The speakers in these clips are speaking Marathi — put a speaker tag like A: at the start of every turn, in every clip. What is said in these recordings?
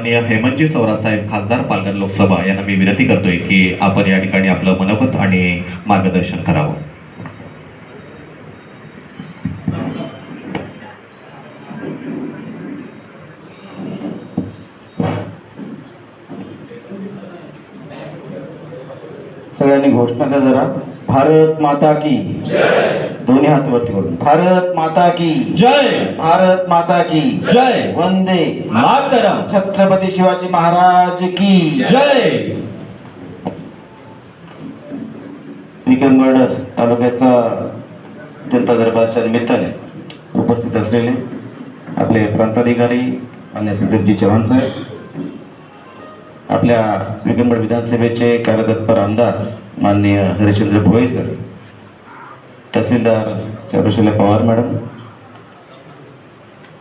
A: माननीय हेमंतजी साहेब खासदार पालघर लोकसभा यांना मी विनंती करतोय की आपण या ठिकाणी आपलं मनोगत आणि मार्गदर्शन करावं.
B: सगळ्यांनी घोषणा द्या जरा. भारत माता की। दोन्ही हात वरती करून. भारत माता की।
C: जय।
B: भारत माता की।
C: जय।
B: वंदे।
C: मातरम।
B: छत्रपती शिवाजी महाराज की।
C: जय।
B: विक्रमगड तालुक्याचा जनता दरबारच्या निमित्ताने उपस्थित असलेले आपले प्रांताधिकारी मान्य सुदेशजी चव्हाण साहेब आपल्या विक्रमगड विधानसभेचे कार्यतत्पर आमदार माननीय Harishchandra Bhoi sir tehsildar Charushala Pawar madam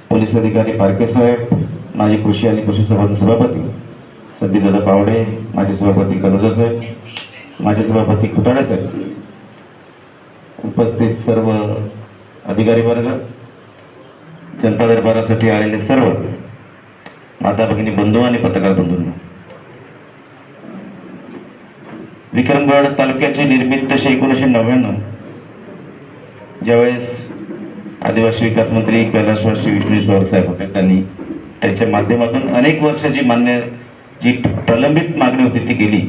B: police अधिकारी पारखे साहेब माजी कृषी आणि कृषी सभा सभापती संदीपदादा पावडे माजी सभापती कनुजा साहेब माजी सभापती खुताडे साहेब उपस्थित सर्व अधिकारी वर्ग जनता दरबारासाठी आलेले सर्व माता भगिनी बंधू आणि पत्रकार बंधूंना. विक्रमगड तालुक्याची निर्मित तसे एकोणीसशे नव्याण्णव. ज्यावेळेस आदिवासी विकास मंत्री कैलासवासी विष्णू चव्हाण साहेब होते त्यांनी त्यांच्या माध्यमातून अनेक वर्षाची मान्य जी प्रलंबित मागणी होती ती गेली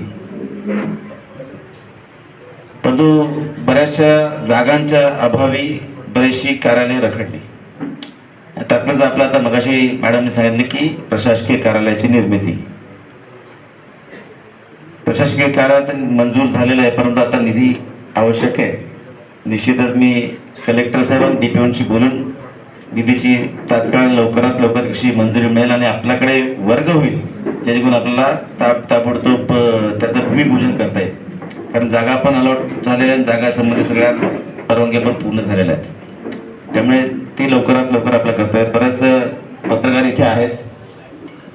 B: परंतु बऱ्याचशा जागांच्या अभावी बरीचशी कार्यालये रखडली. त्यातनंच आपलं आता मगाशी मॅडमने सांगितलं की प्रशासकीय कार्यालयाची निर्मिती. प्रशासकीय कार्यात मंजूर झालेलं आहे परंतु आता निधी आवश्यक आहे. निश्चितच मी कलेक्टर साहेब आणि डीपीओनशी बोलून निधीची तात्काळ लवकरात लवकर कशी मंजुरी मिळेल आणि आपल्याकडे वर्ग होईल जेणेकरून आपल्याला ताप ताबडतोब त्याचं भूमिपूजन करता येईल. कारण जागा पण अलॉट झालेल्या आहेत जागा संबंधित सगळ्या परवानग्या पण पूर्ण झालेल्या आहेत. त्यामुळे ते लवकरात लवकर आपलं करता येईल. बरेच पत्रकार इथे आहेत.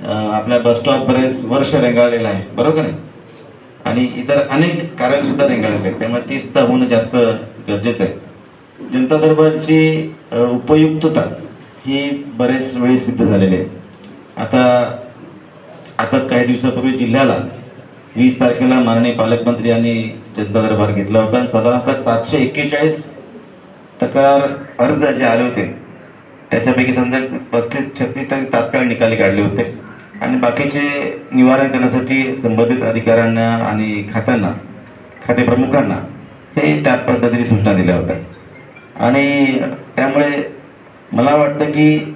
B: आपल्या बस स्टॉप बरेच वर्ष रेंगाळलेलं आहे. बरोबर आहे आणि इतर अनेक कारण सुद्धा रेंगाळलेले आहेत त्यामुळे ती सुद्धा होणं जास्त गरजेचं आहे. जनता दरबारची उपयुक्तता ही बरेच वेळी सिद्ध झालेली आहे. आता आताच काही दिवसापूर्वी जिल्ह्याला वीस तारखेला माननीय पालकमंत्री यांनी जनता दरबार घेतला होता. आणि साधारणतः सातशे एक्केचाळीस तक्रार अर्ज जे आले होते त्याच्यापैकी समजा पस्तीस छत्तीस तारीख तात्काळ निकाली काढले होते. आणि बाकीचे निवारण करण्यासाठी संबंधित अधिकाऱ्यांना आणि खात्यांना खाते प्रमुखांना हे त्या पद्धतीने सूचना दिल्या होत्या. आणि त्यामुळे मला वाटतं की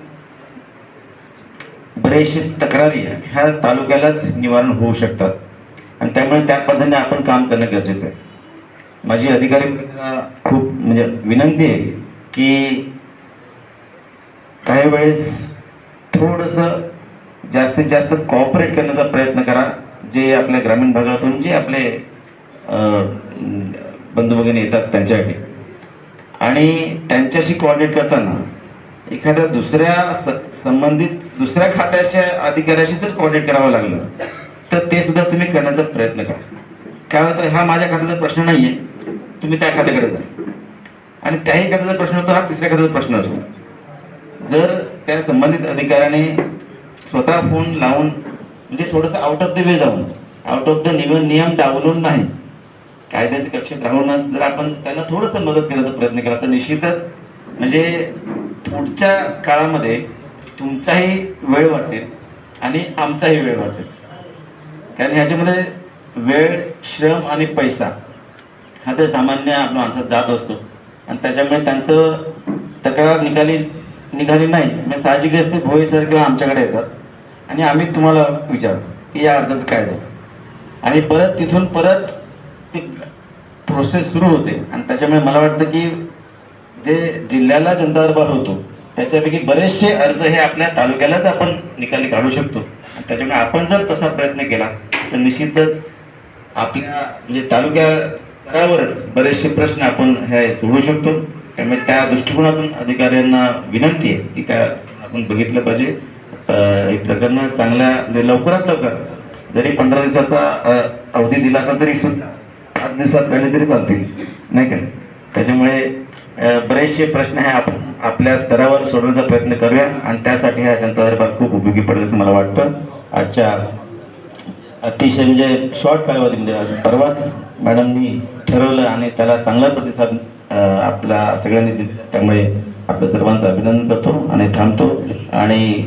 B: बरेचसे तक्रारी ह्या तालुक्यालाच निवारण होऊ शकतात. आणि त्यामुळे त्या पद्धतीने आपण काम करणं गरजेचं आहे. माझी अधिकारी खूप म्हणजे विनंती आहे की काही वेळेस थोडंसं जास्तीत जास्त कॉपरेट करण्याचा प्रयत्न करा. जे आपल्या ग्रामीण भागातून जे आपले बंधू भगिनी येतात त्यांच्यासाठी. आणि त्यांच्याशी कॉर्डिनेट करताना एखाद्या दुसऱ्या स- संबंधित दुसऱ्या खात्याच्या अधिकाऱ्याशी जर कॉर्डिनेट करावं लागलं. तर ते सुद्धा तुम्ही करण्याचा प्रयत्न करा. काय होतं हा माझ्या खात्याचा प्रश्न नाही आहे तुम्ही त्या खात्याकडे जा. आणि त्याही खात्याचा प्रश्न होतो हा तिसऱ्या खात्याचा प्रश्न असतो. जर त्या संबंधित अधिकाऱ्याने स्वतः फोन लावून म्हणजे थोडंसं आउट ऑफ द वे जाऊन आउट ऑफ द नियम नियम डावलून नाही. कायद्याच्या कक्षेत राहूनच जर आपण त्यांना थोडंसं मदत करण्याचा प्रयत्न केला तर निश्चितच म्हणजे पुढच्या काळामध्ये तुमचाही वेळ वाचेल आणि आमचाही वेळ वाचेल. कारण ह्याच्यामध्ये वेळ श्रम आणि पैसा हा तर सामान्य आपल्या माणसात जात असतो. आणि त्याच्यामुळे त्यांचं तक्रार निकाली निघाली नाही. म्हणजे साहजिकच ते भोईसारखे आमच्याकडे येतात. आणि आम्ही तुम्हाला विचारतो की या अर्जाचं काय झालं? आणि परत तिथून परत ती प्रोसेस सुरू होते. आणि त्याच्यामुळे मला वाटतं की जे जिल्ह्याला जनता दरबार होतो त्याच्यापैकी बरेचसे अर्ज हे आपल्या तालुक्यालाच आपण निकाली काढू शकतो. आणि त्याच्यामुळे आपण जर तसा प्रयत्न केला तर निश्चितच आपल्या म्हणजे तालुक्या स्तरावरच बरेचसे प्रश्न आपण हे सोडवू शकतो. त्यामुळे त्या दृष्टिकोनातून अधिकाऱ्यांना विनंती आहे की त्या आपण बघितलं पाहिजे. प्रकरण चांगल्या म्हणजे लवकरात लवकर जरी पंधरा दिवसाचा अवधी दिला असला तरी सुद्धा पाच दिवसात काढले तरी चालतील नाही का? त्याच्यामुळे बरेचसे प्रश्न हे आपण आपल्या स्तरावर सोडवण्याचा प्रयत्न करूया आणि त्यासाठी हा जनता दरबार खूप उपयोगी पडेल असं मला वाटतं. आजच्या अतिशय म्हणजे शॉर्ट कालावधीमध्ये परवाच मॅडमनी ठरवलं आणि त्याला चांगला प्रतिसाद आपला सगळ्यांनी त्यामुळे आपल्या सर्वांचं अभिनंदन करतो आणि थांबतो. आणि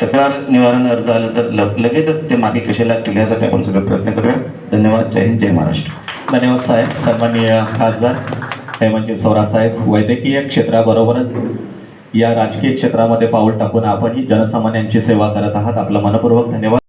B: तक्रार निवारण अर्ज आलं तर लग लगेचच ते मागे कसे लागतील यासाठी आपण सगळे प्रयत्न करूया. धन्यवाद. जय हिंद जय महाराष्ट्र.
A: धन्यवाद साहेब. सन्माननीय खासदार हेमंतजी सोरा साहेब. वैद्यकीय क्षेत्राबरोबरच या राजकीय क्षेत्रामध्ये पाऊल टाकून आपणही जनसामान्यांची सेवा करत आहात. आपलं मनपूर्वक धन्यवाद.